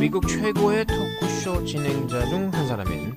미국 최고의 토크쇼 진행자 중 한 사람인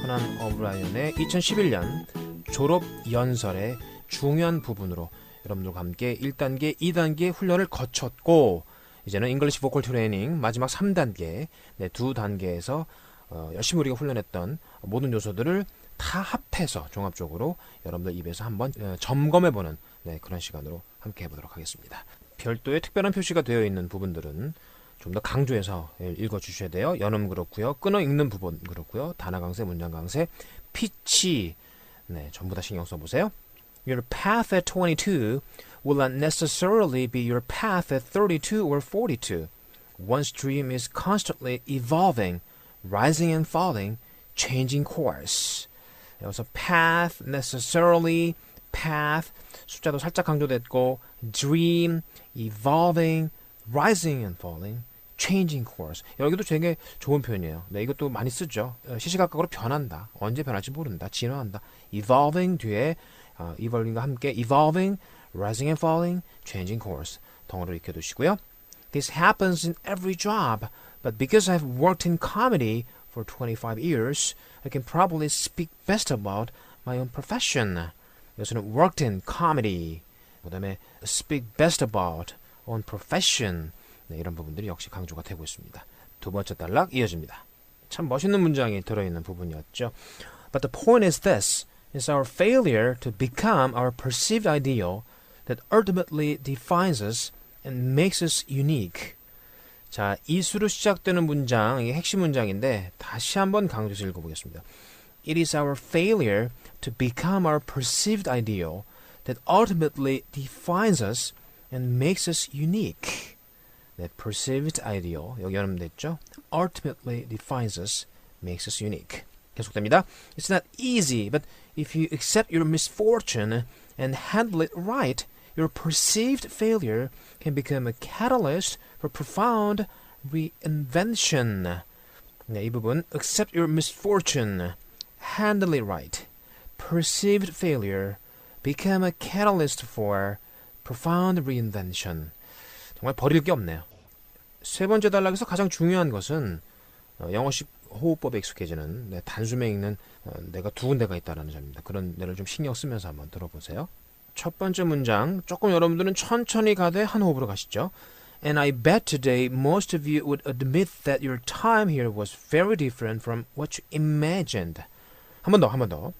코난 어브라이언의 2011년 졸업 연설의 중요한 부분으로 여러분들과 함께 1단계, 2단계 훈련을 거쳤고 이제는 잉글리시 보컬 트레이닝 마지막 3단계 네, 두 단계에서 어, 열심히 우리가 훈련했던 모든 요소들을 다 합해서 종합적으로 여러분들 입에서 한번 어, 점검해보는 네, 그런 시간으로 함께 해보도록 하겠습니다. 별도의 특별한 표시가 되어 있는 부분들은 좀 더 강조해서 읽어주셔야 돼요. 연음 그렇고요. 끊어 읽는 부분 그렇고요. 단어 강세, 문장 강세, 피치 네, 전부 다 신경 써보세요. Your path at 22 will not necessarily be your path at 32 or 42. One's dream is constantly evolving, rising and falling, changing course. 여기서 path, necessarily, path, 숫자도 살짝 강조됐고, dream, evolving, rising and falling, changing course. 여기도 되게 좋은 표현이에요. 네, 이것도 많이 쓰죠. 어, 시시각각으로 변한다. 언제 변할지 모른다. 진화한다. evolving 뒤에 어, evolving과 함께 evolving, rising and falling, changing course. 덩어리로 익혀두시고요. This happens in every job, but because I've worked in comedy for 25 years, I can probably speak best about my own profession. 여기서는 worked in comedy. 그 다음에 speak best about own profession. 네, 이런 부분들이 역시 강조가 되고 있습니다. 두 번째 단락 이어집니다. 참 멋있는 문장이 들어있는 부분이었죠. But the point is this. is our failure to become our perceived ideal that ultimately defines us and makes us unique. 자, 이수로 시작되는 문장, 이게 핵심 문장인데 다시 한번 강조해서 읽어보겠습니다. It is our failure to become our perceived ideal that ultimately defines us and makes us unique. 네, perceived ideal, 여기 연음됐죠? ultimately defines us, makes us unique. 계속됩니다. It's not easy, but if you accept your misfortune and handle it right, your perceived failure can become a catalyst for profound reinvention. 네, 이 부분 accept your misfortune, handle it right. Perceived failure become a catalyst for profound reinvention. 정말 버릴 게 없네요. 세 번째 단락에서 가장 중요한 것은 어, 영어식 호흡법에 익숙해지는 네, 단숨에 읽는 어, 내가 두 군데가 있다는 점입니다. 그런 데를 좀 신경 쓰면서 한번 들어보세요. 첫 번째 문장 조금 여러분들은 천천히 가되 한 호흡으로 가시죠. And I bet today most of you would admit that your time here was very different from what you imagined. 한 번 더, 한 번 더.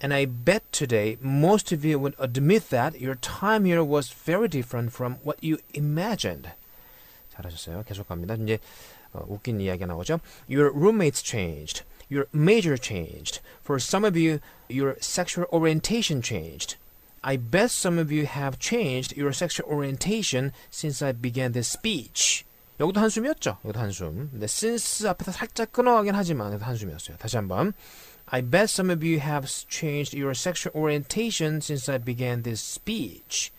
And I bet today most of you would admit that your time here was very different from what you imagined. 잘하셨어요. 계속 갑니다. 이제 어, 웃긴 이야기가 나오죠. Your roommates changed. Your major changed. For some of you, your sexual orientation changed. I bet some of you have changed your sexual orientation since I began this speech. 여기도 한숨이었죠? 여기도 한숨. 근데 since 앞에서 살짝 끊어가긴 하지만 여기도 한숨이었어요. 다시 한번. I bet some of you have changed your sexual orientation since I began this speech.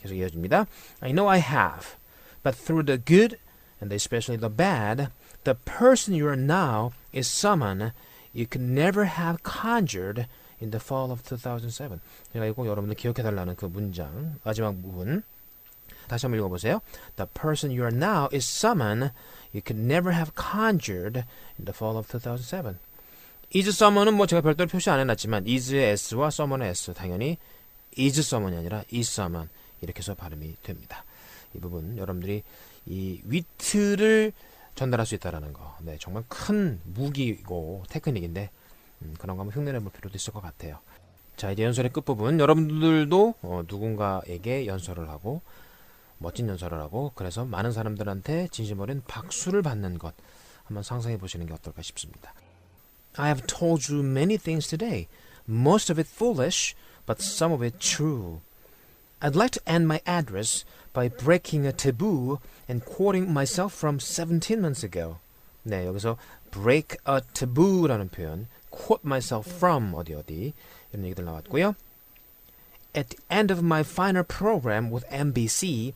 계속 이어집니다. I know I have. But through the good and especially the bad, the person you are now is someone you could never have conjured in the fall of 2007. 제가 이거 여러분들 기억해달라는 그 문장 마지막 부분 다시 한번 읽어보세요. The person you are now is someone you could never have conjured in the fall of 2007. is someone은 뭐 제가 별도로 표시 안 해놨지만 is의 s와 someone의 s 당연히 is someone이 아니라 is someone 이렇게 해서 발음이 됩니다. 이 부분 여러분들이 이 위트를 전달할 수 있다라는 거, 네 정말 큰 무기고 테크닉인데 음, 그런 거 한번 흉내내볼 필요도 있을 것 같아요. 자 이제 연설의 끝 부분 여러분들도 어, 누군가에게 연설을 하고 멋진 연설을 하고 그래서 많은 사람들한테 진심 어린 박수를 받는 것 한번 상상해 보시는 게 어떨까 싶습니다. I have told you many things today, most of it foolish, but some of it true. I'd like to end my address by breaking a taboo and quoting myself from 17 months ago. 네, 여기서 break a taboo라는 표현, quote myself from 어디 어디 이런 얘기들 나왔고요. At the end of my final program with MBC,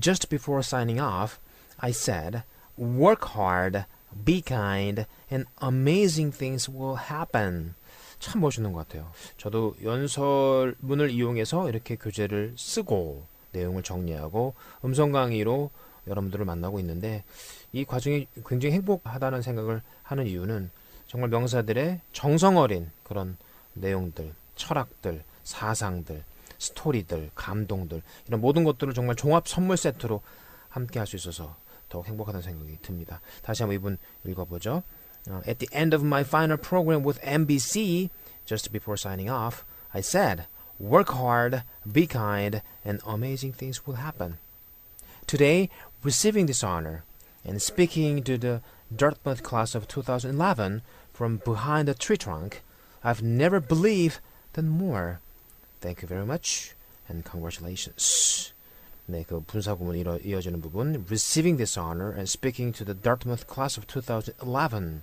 just before signing off, I said, work hard, be kind, and amazing things will happen. 참 멋있는 것 같아요. 저도 연설문을 이용해서 이렇게 교재를 쓰고 내용을 정리하고 음성 강의로 여러분들을 만나고 있는데 이 과정이 굉장히 행복하다는 생각을 하는 이유는 정말 명사들의 정성 어린 그런 내용들, 철학들, 사상들, 스토리들, 감동들 이런 모든 것들을 정말 종합 선물 세트로 함께 할 수 있어서 더욱 행복하다는 생각이 듭니다. 다시 한번 이분 읽어보죠. Uh, at the end of my final program with NBC, just before signing off, I said, work hard, be kind, and amazing things will happen. Today, receiving this honor and speaking to the Dartmouth class of 2011 from behind the tree trunk, I've never believed them more. Thank you very much and congratulations. 네, 그 분사구문 이어, 이어지는 부분 Receiving this honor and speaking to the Dartmouth class of 2011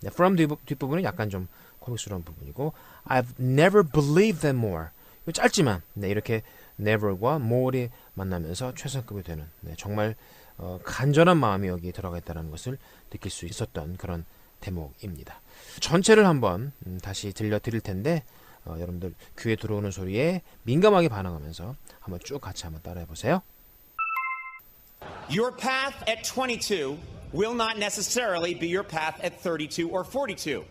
네, from 뒷, 뒷부분은 약간 좀 코믹스러운 부분이고 I've never believed them more 이거 짧지만 네, 이렇게 never과 more이 만나면서 최상급이 되는 네, 정말 어, 간절한 마음이 여기 들어가 있다는 것을 느낄 수 있었던 그런 대목입니다. 전체를 한번 음, 다시 들려드릴 텐데 어, 여러분들 귀에 들어오는 소리에 민감하게 반응하면서 한번 쭉 같이 한번 따라해 보세요. Your path at 22 will not necessarily be your path at 32 or 42.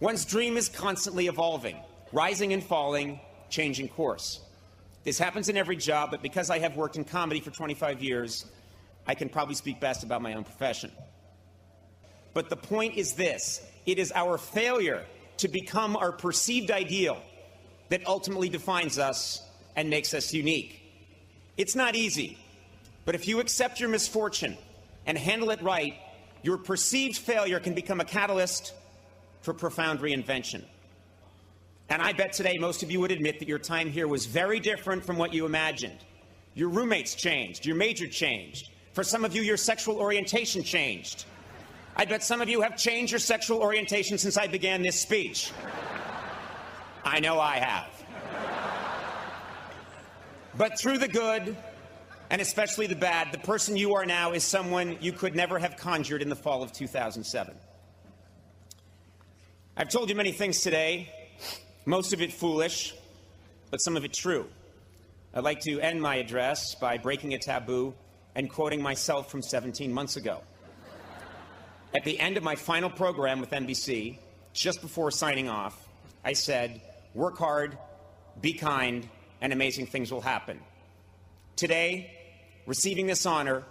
One's dream is constantly evolving, rising and falling, changing course. This happens in every job, but because I have worked in comedy for 25 years, I can probably speak best about my own profession. But the point is this it is our failure to become our perceived ideal that ultimately defines us and makes us unique. It's not easy, but if you accept your misfortune and handle it right, your perceived failure can become a catalyst for profound reinvention. And I bet today most of you would admit that your time here was very different from what you imagined. Your roommates changed, your major changed. For some of you, your sexual orientation changed. I bet some of you have changed your sexual orientation since I began this speech. I know I have. But through the good, and especially the bad, the person you are now is someone you could never have conjured in the fall of 2007. I've told you many things today, most of it foolish, but some of it true. I'd like to end my address by breaking a taboo and quoting myself from 17 months ago. At the end of my final program with NBC, just before signing off, I said, work hard, be kind, and amazing things will happen. Today, receiving this honor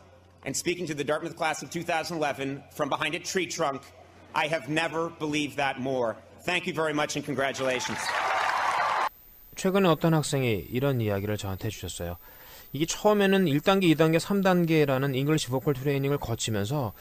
and speaking to the Dartmouth class of 2011 from behind a tree trunk, I have never believed that more. Thank you very much and congratulations. 최근에 어떤 학생이 이런 이야기를 저한테 해주셨어요. 이게 처음에는 1단계, 2단계, 3단계라는 잉글리시 보컬 트레이닝을 거치면서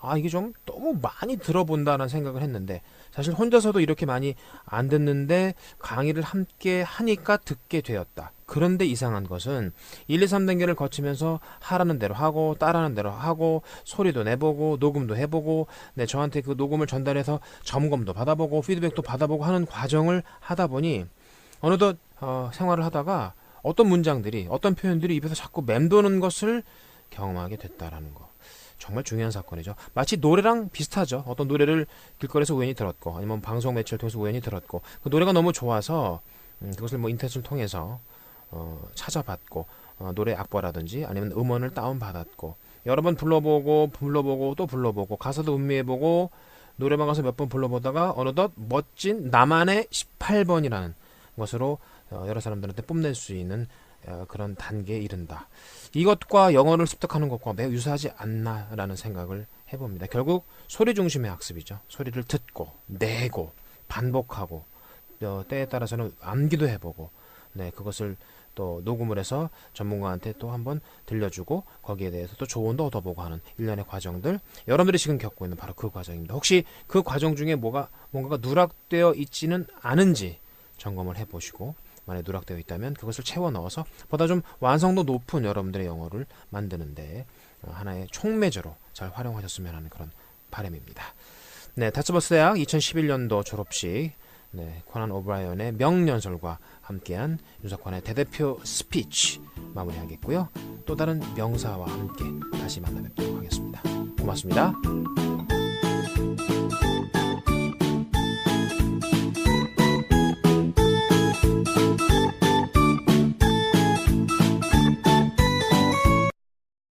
아 이게 좀 너무 많이 들어본다는 생각을 했는데 사실 혼자서도 이렇게 많이 안 듣는데 강의를 함께 하니까 듣게 되었다. 그런데 이상한 것은 1, 2, 3단계를 거치면서 하라는 대로 하고 따라하는 대로 하고 소리도 내보고 녹음도 해보고 네, 저한테 그 녹음을 전달해서 점검도 받아보고 피드백도 받아보고 하는 과정을 하다 보니 어느덧 어, 생활을 하다가 어떤 문장들이 어떤 표현들이 입에서 자꾸 맴도는 것을 경험하게 됐다라는 거. 정말 중요한 사건이죠. 마치 노래랑 비슷하죠. 어떤 노래를 길거리에서 우연히 들었고 아니면 방송 매체를 통해서 우연히 들었고 그 노래가 너무 좋아서 음, 그것을 뭐 인터넷을 통해서 어, 찾아봤고 어, 노래 악보라든지 아니면 음원을 다운 받았고 여러 번 불러보고 불러보고 또 불러보고 가사도 음미해보고 노래방 가서 몇 번 불러보다가 어느덧 멋진 나만의 18번이라는 것으로 어, 여러 사람들한테 뽐낼 수 있는 어, 그런 단계에 이른다. 이것과 영어를 습득하는 것과 매우 유사하지 않나라는 생각을 해봅니다. 결국 소리 중심의 학습이죠. 소리를 듣고 내고 반복하고 어, 때에 따라서는 암기도 해보고 네 그것을 또 녹음을 해서 전문가한테 또 한번 들려주고 거기에 대해서 또 조언도 얻어보고 하는 일련의 과정들 여러분들이 지금 겪고 있는 바로 그 과정입니다. 혹시 그 과정 중에 뭐가 뭔가가 누락되어 있지는 않은지 점검을 해보시고 만에 누락되어 있다면 그것을 채워 넣어서 보다 좀 완성도 높은 여러분들의 영어를 만드는데 어, 하나의 총매제로 잘 활용하셨으면 하는 그런 바람입니다. 네, 다츠버스 대학 2011년도 졸업식 네, 코난 오브라이언의 명연설과 함께한 윤석환의 대대표 스피치 마무리하겠고요. 또 다른 명사와 함께 다시 만나 뵙도록 하겠습니다. 고맙습니다.